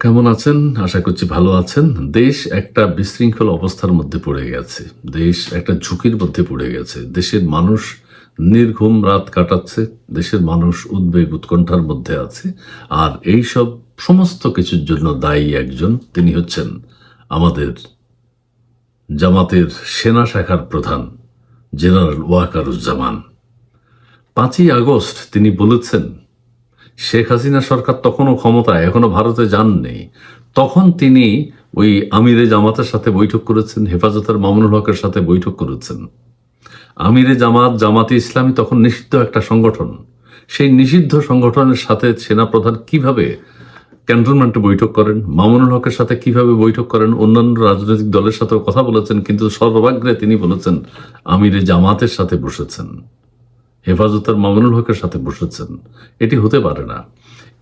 কেমন আছেন? আশা করছি ভালো আছেন। দেশ একটা বিশৃঙ্খল অবস্থার মধ্যে পড়ে গেছে। দেশ একটা ঝুঁকির মধ্যে পড়ে গেছে। দেশের মানুষ নির্ঘুম রাত কাটাচ্ছে। দেশের মানুষ উদ্বেগ উৎকণ্ঠার মধ্যে আছে। আর এই সব সমস্ত কিছুর জন্য দায়ী একজন, তিনি হচ্ছেন আমাদের জামাতের সেনা শাখার প্রধান, জেনারেল ওয়াকারুজ্জামান। পাঁচই আগস্ট তিনি বলেছেন শেখ হাসিনা সরকার তখনও ক্ষমতায় এখনও ভারতে যাননি। তখন তিনি ওই আমিরে জামাতের সাথে বৈঠক করেছেন, হেফাজতের মামুনুল হকের সাথে বৈঠক করেছেন। আমিরে জামাত, জামাতে ইসলামী তখন নিষিদ্ধ একটা সংগঠন। সেই নিষিদ্ধ সংগঠনের সাথে সেনাপ্রধান কীভাবে ক্যান্টনমেন্টে বৈঠক করেন, মামুনুল হকের সাথে কীভাবে বৈঠক করেন, অন্যান্য রাজনৈতিক দলের সাথেও কথা বলেছেন, কিন্তু সর্বাগ্রে তিনি বলেছেন, আমিরে জামাতের সাথে বসেছেন। হেফাজতের মামুনুল হকের সাথে বসেছেন। এটি হতে পারে না।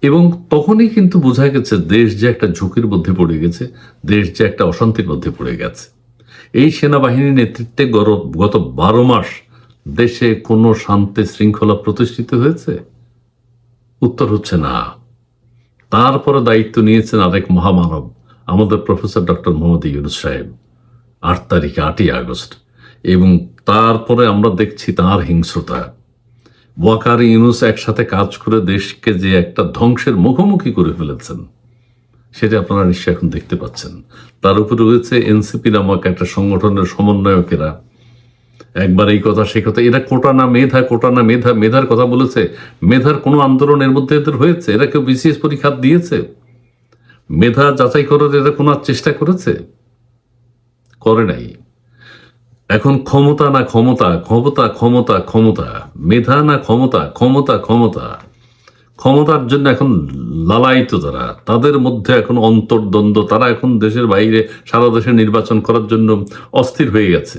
এবং তখনই কিন্তু বোঝা গেছে দেশ যে একটা ঝুঁকির মধ্যে পড়ে গেছে, দেশ যে একটা অশান্তির মধ্যে পড়ে গেছে। এই সেনাবাহিনীর নেতৃত্বে গত বারো মাস দেশে কোনো শান্তি শৃঙ্খলা প্রতিষ্ঠিত হয়েছে? উত্তর হচ্ছে না। তারপরে দায়িত্ব নিয়েছেন আরেক মহামানব, আমাদের প্রফেসর ডক্টর মোহাম্মদ ইউনুস সাহেব, আট তারিখে আটই আগস্ট। এবং তারপরে আমরা দেখছি তার হিংস্রতা। ওয়াকার ইউনুস একসাথে কাজ করে দেশকে যে একটা ধ্বংসের মুখোমুখি করে ফেলেছেন, সেটা আপনারা নিশ্চয়ই এখন দেখতে পাচ্ছেন। তার উপরে রয়েছে এনসিপি নামক একটা সংগঠনের সমন্বয়কেরা। একবার এই কথা, সে কথা, এরা কোটা না মেধা, কোটা না মেধা, মেধার কথা বলেছে। মেধার কোনো আন্দোলনের মধ্যে এদের হয়েছে? এরা কেউ বিসিএস পরীক্ষা দিয়েছে? মেধা যাচাই করার এরা কোনো চেষ্টা করেছে? করে নাই। এখন ক্ষমতা না ক্ষমতা ক্ষমতা ক্ষমতা ক্ষমতা, মেধা না ক্ষমতা ক্ষমতা ক্ষমতা। ক্ষমতার জন্য এখন লালায়িত তারা তাদের মধ্যে এখন অন্তর্দ্বন্দ্ব, তারা এখন দেশের বাইরে সারা দেশে নির্বাচন করার জন্য অস্থির হয়ে গেছে।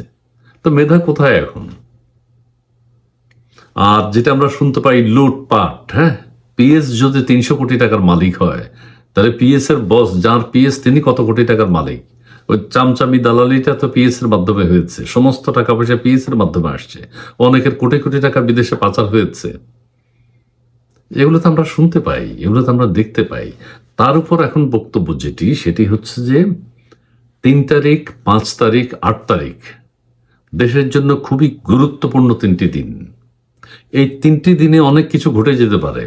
তো মেধা কোথায় এখন? আর যেটা আমরা শুনতে পাই, লুটপাট হ্যাঁ? পিএস যদি তিনশো কোটি টাকার মালিক হয়, তাহলে পিএস এর বস, যার পিএস, তিনি কত কোটি টাকার মালিক? ওই চামচামি দালালিটা তো পিএস এর মাধ্যমে হয়েছে। সমস্ত টাকা পয়সা পিএস এর মাধ্যমে আসছে। অনেকের কোটি কোটি টাকা বিদেশে পাচার হয়েছে। এগুলো তো আমরা শুনতে পাই, এগুলো তো আমরা দেখতে পাই। তার উপর এখন বক্তব্য যেটি, সেটি হচ্ছে যে তিন তারিখ, পাঁচ তারিখ, আট তারিখ দেশের জন্য খুবই গুরুত্বপূর্ণ তিনটি দিন। এই তিনটি দিনে অনেক কিছু ঘটে যেতে পারে।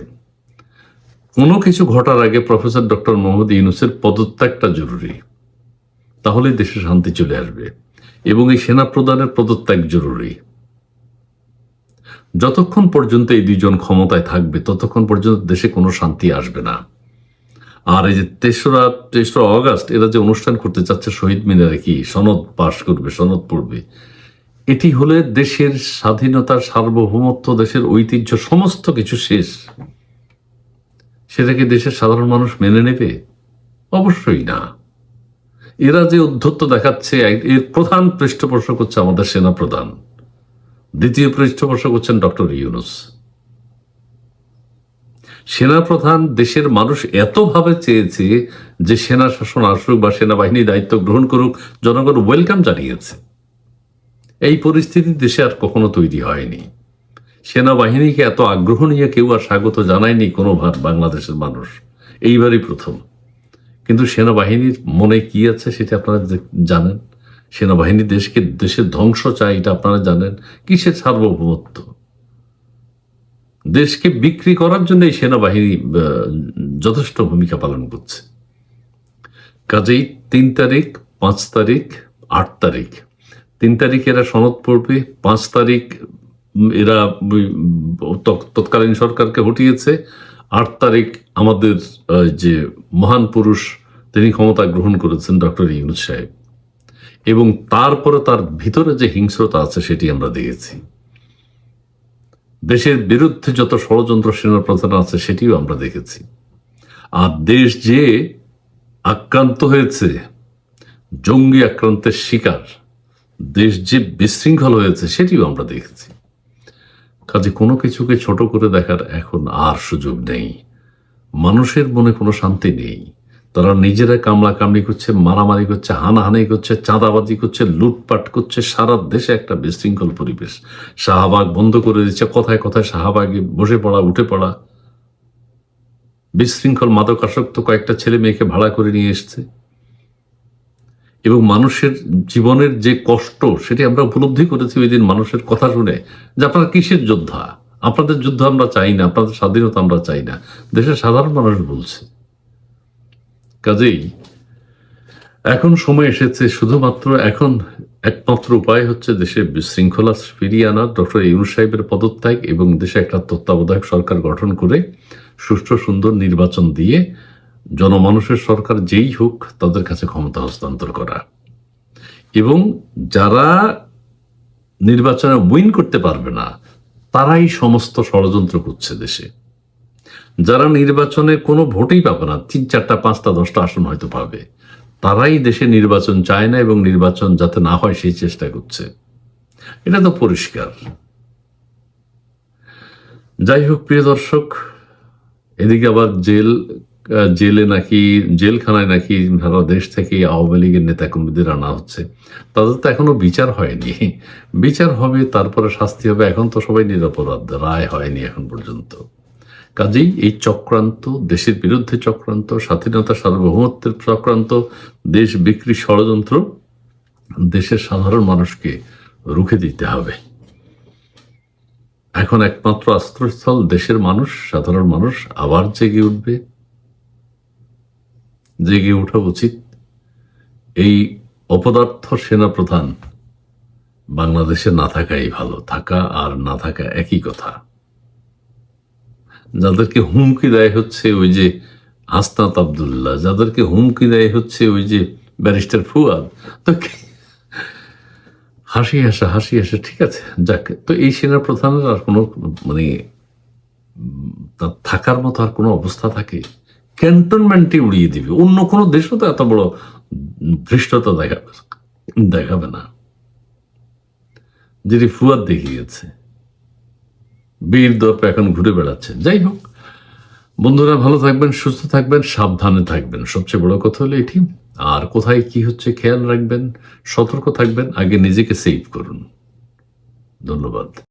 কোনো কিছু ঘটার আগে প্রফেসর ডক্টর মোহাম্মদ ইউনুসের পদত্যাগটা জরুরি। তাহলেই দেশে শান্তি চলে আসবে এবং এই সেনা প্রধানের পদত্যাগ জরুরি। যতক্ষণ পর্যন্ত এই দুইজন ক্ষমতায় থাকবে, ততক্ষণ পর্যন্ত দেশে কোনো শান্তি আসবে না। আর এই যে তেসরা তেসরা অগাস্ট, এরা যে অনুষ্ঠান করতে চাচ্ছে শহীদ মিনারে কি সনদ পাশ করবে, সনদ পড়বে, এটি হলে দেশের স্বাধীনতার সার্বভৌমত্ব, দেশের ঐতিহ্য, সমস্ত কিছু শেষ। সেটাকে দেশের সাধারণ মানুষ মেনে নেবে? অবশ্যই না। এরা যে উদ্ধত্ত দেখাচ্ছে এর প্রধান পৃষ্ঠপোষক হচ্ছে আমাদের সেনা প্রধান দ্বিতীয় পৃষ্ঠপোষক হচ্ছেন ডক্টর ইউনুস। সেনাপ্রধান দেশের মানুষ এতভাবে চেয়েছে যে সেনা শাসন আসুক বা সেনাবাহিনী দায়িত্ব গ্রহণ করুক, জনগণ ওয়েলকাম জানিয়েছে। এই পরিস্থিতি দেশে আর কখনো তৈরি হয়নি। সেনাবাহিনীকে এত আগ্রহ নিয়ে কেউ আর স্বাগত জানায়নি কোনো বাংলাদেশের মানুষ। এইবারই প্রথম। কিন্তু সেনাবাহিনীর মনে কি আছে সেটা আপনারা জানেন? সেনাবাহিনী দেশকে দেশের ধ্বংস চায়, এটা আপনারা জানেন? কিসের সার্বভৌমত্ব? দেশকে বিক্রি করার জন্য এই সেনাবাহিনী যথেষ্ট ভূমিকা পালন করছে। কাজেই তিন তারিখ, পাঁচ তারিখ, আট তারিখ। তিন তারিখ এরা সনদ পড়বে, পাঁচ তারিখ এরা তৎকালীন সরকারকে হটিয়েছে। আট তারিখ আমাদের যে মহান পুরুষ, তিনি ক্ষমতা গ্রহণ করেছেন ডক্টর ইউনুস সাহেব। এবং তারপরে তার ভিতরে যে হিংস্রতা আছে, সেটি আমরা দেখেছি। দেশের বিরুদ্ধে যত ষড়যন্ত্র সেনা প্রধান আছে, সেটিও আমরা দেখেছি। আর দেশ যে আক্রান্ত হয়েছে, জঙ্গি আক্রান্তের শিকার, দেশ যে বিশৃঙ্খল হয়েছে, সেটিও আমরা দেখেছি। কাজে কোনো কিছুকে ছোট করে দেখার এখন আর সুযোগ নেই। মানুষের মনে কোনো শান্তি নেই। তারা নিজেরা কামলা কামড়ি করছে, মারামারি করছে, হানাহানি করছে, চাঁদাবাজি করছে, লুটপাট করছে, সারা দেশে একটা বিশৃঙ্খল পরিবেশ। শাহবাগ বন্ধ করে দিচ্ছে, কথায় কথায় শাহবাগে বসে পড়া, উঠে পড়া। বিশৃঙ্খল মাদকাসক্ত কয়েকটা ছেলে মেয়েকে ভাড়া করে নিয়ে এসছে। এবং মানুষের জীবনের যে কষ্ট, সেটি আমরা উপলব্ধি করেছি ওই দিন মানুষের কথা শুনে যে আপনারা কিসের যোদ্ধা? আপনাদের যুদ্ধ আমরা চাই না, আপনাদের স্বাধীনতা আমরা চাই না। দেশের সাধারণ মানুষ বলছে। কাজেই এখন সময় এসেছে, শুধুমাত্র এখন একমাত্র উপায় হচ্ছে দেশে বিশৃঙ্খলা ফিরিয়ে আনা। ডক্টর ইউনুস সাহেবের পদত্যাগ এবং দেশে একটা তত্ত্বাবধায়ক সরকার গঠন করে সুষ্ঠু সুন্দর নির্বাচন দিয়ে জনমানুষের সরকার যেই হোক, তাদের কাছে ক্ষমতা হস্তান্তর করা। এবং যারা নির্বাচনে উইন করতে পারবে না, তারাই সমস্ত ষড়যন্ত্র করছে দেশে। যারা নির্বাচনে কোনো ভোটই পাবে না, তিন চারটা, পাঁচটা, দশটা আসন হয়তো পাবে, তারাই দেশে নির্বাচন চায় না এবং নির্বাচন যাতে না হয় সেই চেষ্টা করছে। এটা তো পরিষ্কার। যাই হোক, প্রিয় দর্শক, এদিকে আবার জেল জেলে নাকি, জেলখানায় নাকি সারা দেশ থেকে আওয়ামী লীগের নেতা কর্মীদের আনা হচ্ছে। তাদের তো এখনও বিচার হয়নি। বিচার হবে, তারপরে শাস্তি হবে। এখন তো সবাই নিরাপরাধ। রায় হয়নি এখন পর্যন্ত। কাজেই এই চক্রান্ত, দেশের বিরুদ্ধে চক্রান্ত, স্বাধীনতা, সার্বভৌমত্বের চক্রান্ত, দেশ বিক্রি ষড়যন্ত্র, দেশের সাধারণ মানুষকে রুখে দিতে হবে। এখন একমাত্র আশ্রয়স্থল দেশের মানুষ, সাধারণ মানুষ, আবার জেগে উঠবে। জেগে ওঠা উচিত। এই অপদার্থ সেনাপ্রধান বাংলাদেশে না থাকাই ভালো, থাকা আর না থাকা একই কথা। যাদেরকে হুমকি দেয় হচ্ছে ওই যে হাসনাত আবদুল্লাহ, যাদেরকে হুমকি দেয় হচ্ছে ওই যে ব্যারিস্টার ফুয়াদ, তো হাসি আসা হাসি আসা ঠিক আছে, যাক, তো এই সেনা প্রধানের আর কোনো মানে তার থাকার মতো আর কোনো অবস্থা থাকে? ক্যান্টনমেন্টে উড়িয়ে দিবে। অন্য কোনো দেশও তো এত বড় ধৃষ্টতা দেখাবে দেখাবে না। যেটি ফুয়াদ দেখিয়েছে। বীর দপ এখন ঘুরে বেড়াচ্ছে যাই হোক, বন্ধুরা ভালো থাকবেন, সুস্থ থাকবেন, সাবধানে থাকবেন। সবচেয়ে বড় কথা হলো এটি। আর কোথায় কি হচ্ছে খেয়াল রাখবেন, সতর্ক থাকবেন, আগে নিজেকে সেভ করুন। ধন্যবাদ।